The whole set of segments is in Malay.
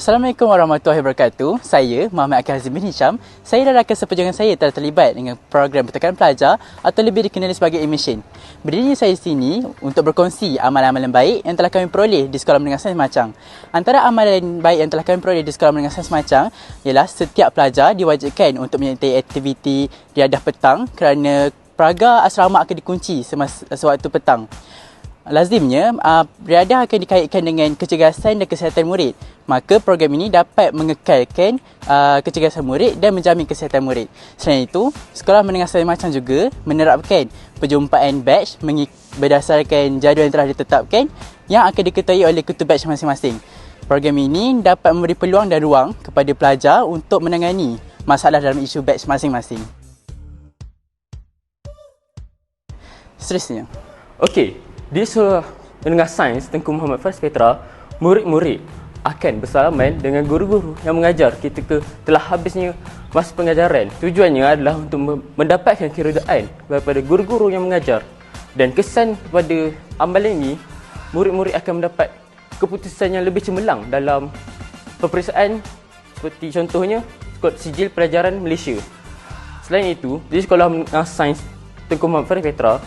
Assalamualaikum warahmatullahi wabarakatuh. Saya Muhammad Akil Hazim bin Hisham. Saya dan rakan seperjuangan saya telah terlibat dengan program pertukaran pelajar atau lebih dikenali sebagai emission. Berdirinya saya di sini untuk berkongsi amalan-amalan baik yang telah kami peroleh di Sekolah Menengah Sains Macang. Antara amalan baik yang telah kami peroleh di Sekolah Menengah Sains Macang ialah setiap pelajar diwajibkan untuk menyertai aktiviti riadah petang kerana peraga asrama akan dikunci semasa sewaktu petang. Lazimnya, uh, riadah akan dikaitkan dengan kecergasan dan kesihatan murid. Maka program ini dapat mengekalkan uh, kecergasan murid dan menjamin kesihatan murid. Selain itu, Sekolah Menengah Sains Macang juga menerapkan perjumpaan batch berdasarkan jadual yang telah ditetapkan yang akan diketahui oleh ketua batch masing-masing. Program ini dapat memberi peluang dan ruang kepada pelajar untuk menangani masalah dalam isu batch masing-masing. Seterusnya. Okey, di Sekolah Menengah Sains Tengku Muhammad Faris Petra, murid-murid akan bersalaman dengan guru-guru yang mengajar ketika telah habisnya masa pengajaran. Tujuannya adalah untuk mendapatkan keredaan daripada guru-guru yang mengajar. Dan kesan kepada amalan ini, murid-murid akan mendapat keputusan yang lebih cemerlang dalam peperiksaan seperti contohnya sijil pelajaran Malaysia. Selain itu, di Sekolah Sains Tengku Muhammad Faris Petra,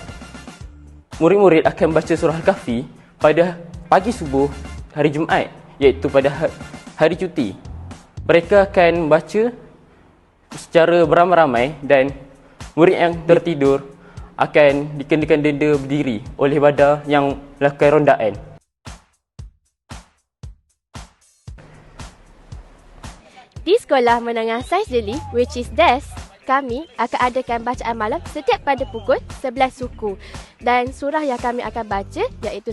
murid-murid akan baca surah Al-Kahfi pada pagi subuh hari Jumaat iaitu pada ha-, hari cuti. Mereka akan baca secara beramai-ramai dan murid yang tertidur akan dikenakan denda berdiri oleh badan yang melakukan rondaan. Di Sekolah Menengah Sains Deli, which is DES, kami akan adakan bacaan malam setiap pada pukul 11 suku. Dan surah yang kami akan baca iaitu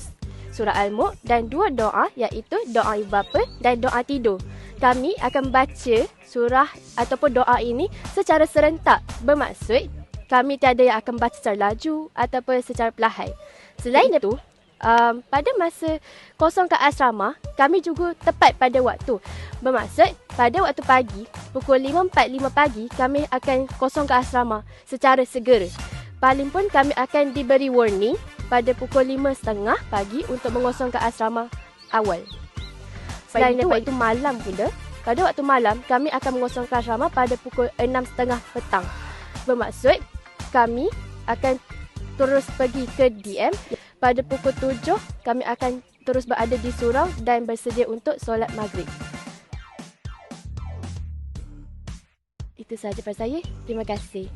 surah Al-Mulk dan dua doa iaitu doa ibu bapa dan doa tidur. Kami akan baca surah ataupun doa ini secara serentak bermaksud kami tiada yang akan baca secara laju ataupun secara perlahan. Selain itu, um, pada masa kosong ke asrama, kami juga tepat pada waktu. Bermaksud, pada waktu pagi, pukul 5.45 pagi, kami akan kosong ke asrama secara segera. Paling pun kami akan diberi warning pada pukul 5.30 pagi untuk mengosongkan asrama awal. Selain itu, waktu malam pula, pada waktu malam, kami akan mengosongkan asrama pada pukul 6.30 petang. Bermaksud, kami akan terus pergi ke DM pada pukul 7 kami akan terus berada di surau dan bersedia untuk solat maghrib. Itu sahaja daripada saya. Terima kasih.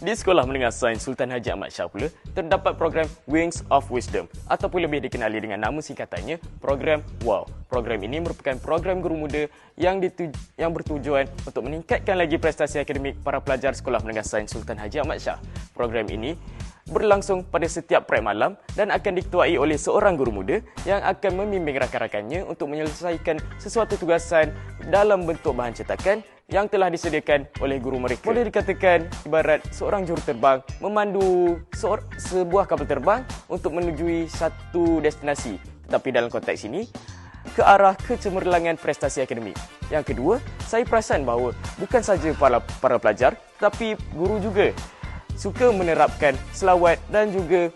Di Sekolah Menengah Sains Sultan Haji Ahmad Shah pula terdapat program Wings of Wisdom ataupun lebih dikenali dengan nama singkatannya program WOW. Program ini merupakan program guru muda yang dituj- yang bertujuan untuk meningkatkan lagi prestasi akademik para pelajar Sekolah Menengah Sains Sultan Haji Ahmad Shah. Program ini berlangsung pada setiap prep malam dan akan diketuai oleh seorang guru muda yang akan membimbing rakan-rakannya untuk menyelesaikan sesuatu tugasan dalam bentuk bahan cetakan yang telah disediakan oleh guru mereka. Boleh dikatakan ibarat seorang juruterbang memandu seor- sebuah kapal terbang untuk menujui satu destinasi. Tetapi dalam konteks ini, ke arah kecemerlangan prestasi akademik. Yang kedua, saya perasan bahawa bukan saja para, para pelajar, tetapi guru juga suka menerapkan selawat dan juga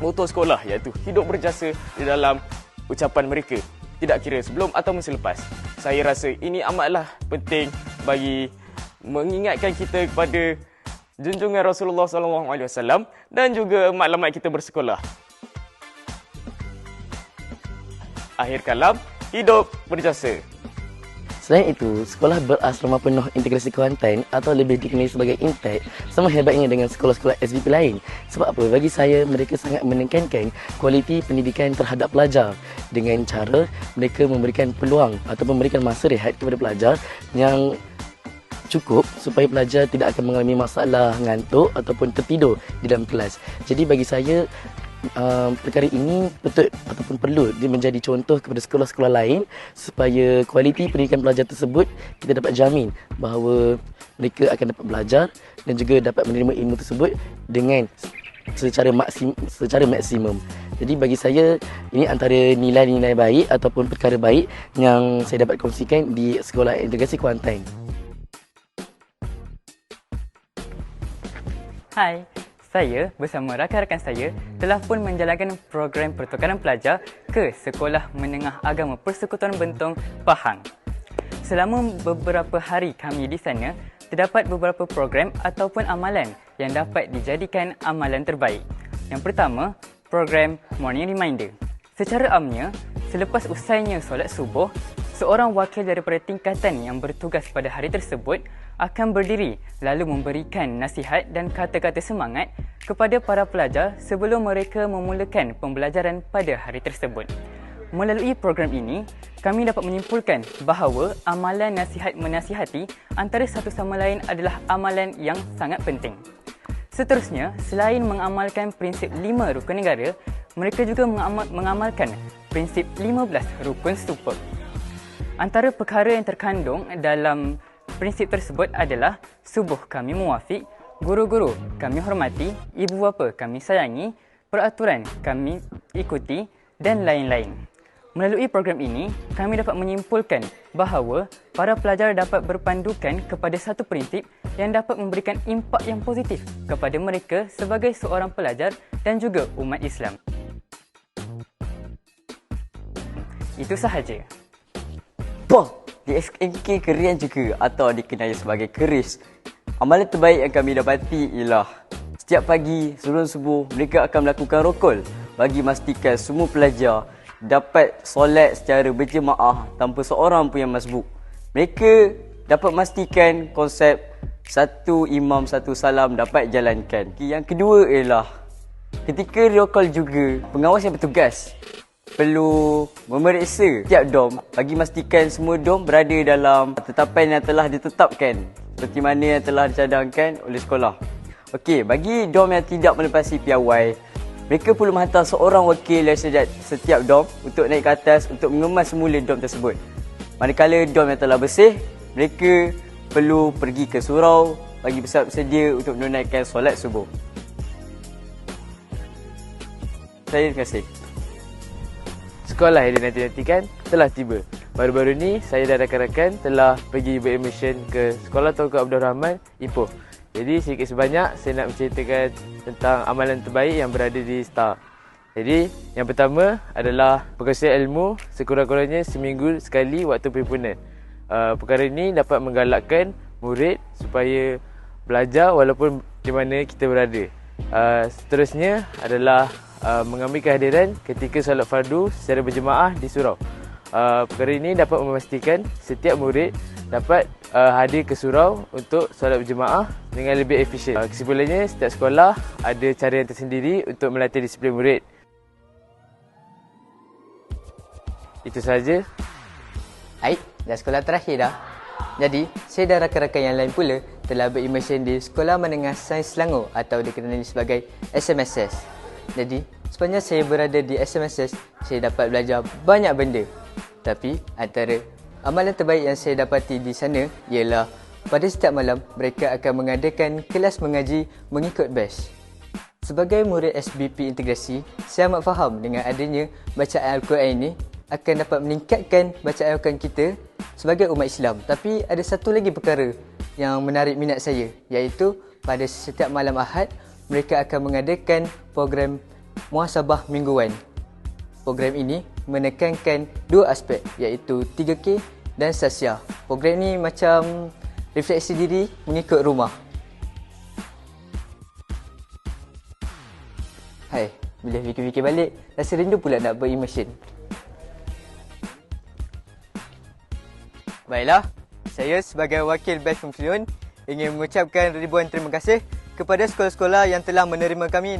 moto sekolah iaitu hidup berjasa di dalam ucapan mereka tidak kira sebelum atau masa lepas. Saya rasa ini amatlah penting bagi mengingatkan kita kepada junjungan Rasulullah sallallahu alaihi wasallam dan juga maklumat kita bersekolah. Akhir kalam, hidup berjasa. Selain itu, sekolah berasrama penuh integrasi Kuantan atau lebih dikenali sebagai Intek sama hebatnya dengan sekolah-sekolah SVP lain. Sebab apa? Bagi saya, mereka sangat menekankan kualiti pendidikan terhadap pelajar dengan cara mereka memberikan peluang atau memberikan masa rehat kepada pelajar yang cukup supaya pelajar tidak akan mengalami masalah ngantuk ataupun tertidur di dalam kelas. Jadi bagi saya uh, perkara ini betul ataupun perlu dia menjadi contoh kepada sekolah-sekolah lain supaya kualiti pendidikan pelajar tersebut kita dapat jamin bahawa mereka akan dapat belajar dan juga dapat menerima ilmu tersebut dengan secara maksim secara maksimum. Jadi bagi saya ini antara nilai-nilai baik ataupun perkara baik yang saya dapat kongsikan di Sekolah Integrasi Kuantan. Hai, Saya bersama rakan-rakan saya telah pun menjalankan program pertukaran pelajar ke Sekolah Menengah Agama Persekutuan Bentong Pahang. Selama beberapa hari kami di sana, terdapat beberapa program ataupun amalan yang dapat dijadikan amalan terbaik. Yang pertama, program Morning Reminder. Secara amnya, selepas usainya solat subuh, seorang wakil daripada tingkatan yang bertugas pada hari tersebut akan berdiri lalu memberikan nasihat dan kata-kata semangat kepada para pelajar sebelum mereka memulakan pembelajaran pada hari tersebut. Melalui program ini, kami dapat menyimpulkan bahawa amalan nasihat menasihati antara satu sama lain adalah amalan yang sangat penting. Seterusnya, selain mengamalkan prinsip lima rukun negara, mereka juga mengamal, mengamalkan prinsip 15 rukun stupa. Antara perkara yang terkandung dalam prinsip tersebut adalah subuh kami muafiq, guru-guru kami hormati, ibu bapa kami sayangi, peraturan kami ikuti dan lain-lain. Melalui program ini, kami dapat menyimpulkan bahawa para pelajar dapat berpandukan kepada satu prinsip yang dapat memberikan impak yang positif kepada mereka sebagai seorang pelajar dan juga umat Islam. Itu sahaja. Bah, di Kerian juga atau dikenali sebagai Keris. Amalan terbaik yang kami dapati ialah setiap pagi sebelum subuh mereka akan melakukan rokol bagi memastikan semua pelajar dapat solat secara berjemaah tanpa seorang pun yang masbuk. Mereka dapat memastikan konsep satu imam satu salam dapat jalankan. Yang kedua ialah ketika rokol juga pengawas yang bertugas perlu memeriksa tiap dom bagi memastikan semua dom berada dalam tetapan yang telah ditetapkan seperti mana yang telah dicadangkan oleh sekolah. Okey, bagi dom yang tidak melepasi piawai, mereka perlu menghantar seorang wakil sejak setiap dom untuk naik ke atas untuk mengemas semula dom tersebut. Manakala dom yang telah bersih, mereka perlu pergi ke surau bagi bersedia untuk menunaikan solat subuh. Saya terima kasih. Sekolah yang dinanti-nantikan telah tiba. Baru-baru ni saya dan rakan-rakan telah pergi beradmission ke Sekolah Tunku Abdul Rahman, Ipoh. Jadi sedikit sebanyak saya nak menceritakan tentang amalan terbaik yang berada di STAR. Jadi yang pertama adalah perkongsian ilmu sekurang-kurangnya seminggu sekali waktu perhimpunan. Uh, perkara ini dapat menggalakkan murid supaya belajar walaupun di mana kita berada. Uh, seterusnya adalah uh, mengambil kehadiran ketika solat fardu secara berjemaah di surau. Uh, perkara ini dapat memastikan setiap murid dapat uh, hadir ke surau untuk solat berjemaah dengan lebih efisien. Uh, kesimpulannya, setiap sekolah ada cara yang tersendiri untuk melatih disiplin murid. Itu sahaja. Baik, dah sekolah terakhir dah. Jadi, saya dan rakan-rakan yang lain pula telah berimmersion di Sekolah Menengah Sains Selangor atau dikenali sebagai SMSS. Jadi, sepanjang saya berada di SMSS, saya dapat belajar banyak benda. Tapi, antara Amalan terbaik yang saya dapati di sana ialah pada setiap malam mereka akan mengadakan kelas mengaji mengikut batch. Sebagai murid SBP integrasi, saya amat faham dengan adanya bacaan Al-Quran ini akan dapat meningkatkan bacaan Al-Quran kita sebagai umat Islam. Tapi ada satu lagi perkara yang menarik minat saya iaitu pada setiap malam Ahad mereka akan mengadakan program muhasabah mingguan. Program ini menekankan dua aspek iaitu 3K dan Sasia. Program ni macam refleksi diri mengikut rumah. Hai, bila fikir-fikir balik, rasa rindu pula nak berimmersion. Baiklah, saya sebagai wakil Batch Fungsiun ingin mengucapkan ribuan terima kasih kepada sekolah-sekolah yang telah menerima kami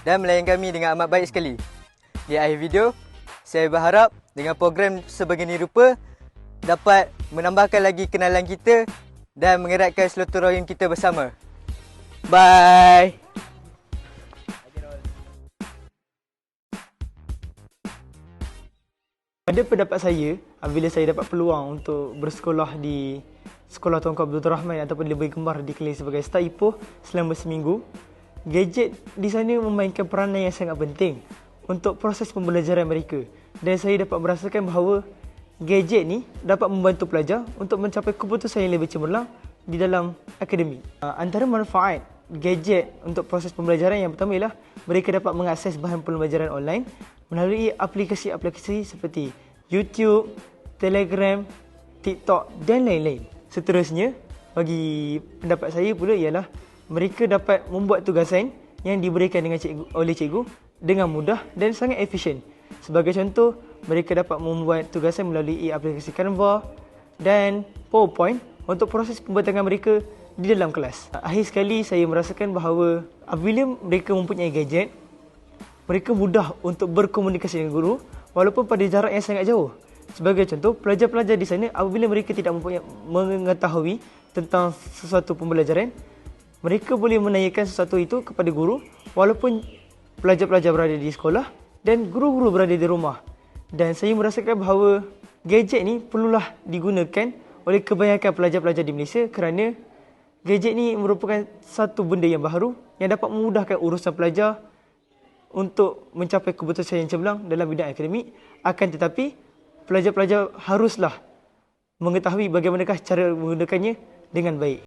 dan melayan kami dengan amat baik sekali. Di akhir video, saya berharap dengan program sebegini rupa dapat menambahkan lagi kenalan kita dan mengeratkan silaturahim kita bersama. Bye. Pada pendapat saya, apabila saya dapat peluang untuk bersekolah di Sekolah Tuanku Abdul Rahman ataupun lebih gemar dikenali sebagai Star Ipoh selama seminggu, gadget di sana memainkan peranan yang sangat penting untuk proses pembelajaran mereka dan saya dapat merasakan bahawa gadget ni dapat membantu pelajar untuk mencapai keputusan yang lebih cemerlang di dalam akademik. Uh, antara manfaat gadget untuk proses pembelajaran yang pertama ialah mereka dapat mengakses bahan pembelajaran online melalui aplikasi-aplikasi seperti YouTube, Telegram, TikTok dan lain-lain. Seterusnya, bagi pendapat saya pula ialah mereka dapat membuat tugasan yang diberikan dengan cikgu, oleh cikgu dengan mudah dan sangat efisien. Sebagai contoh, mereka dapat membuat tugasan melalui aplikasi Canva dan PowerPoint untuk proses pembentangan mereka di dalam kelas. Akhir sekali saya merasakan bahawa apabila mereka mempunyai gadget, mereka mudah untuk berkomunikasi dengan guru walaupun pada jarak yang sangat jauh. Sebagai contoh, pelajar-pelajar di sana apabila mereka tidak mempunyai mengetahui tentang sesuatu pembelajaran, mereka boleh menanyakan sesuatu itu kepada guru walaupun pelajar-pelajar berada di sekolah dan guru-guru berada di rumah. Dan saya merasakan bahawa gadget ni perlulah digunakan oleh kebanyakan pelajar-pelajar di Malaysia kerana gadget ni merupakan satu benda yang baharu yang dapat memudahkan urusan pelajar untuk mencapai keputusan yang cemerlang dalam bidang akademik akan tetapi pelajar-pelajar haruslah mengetahui bagaimanakah cara menggunakannya dengan baik.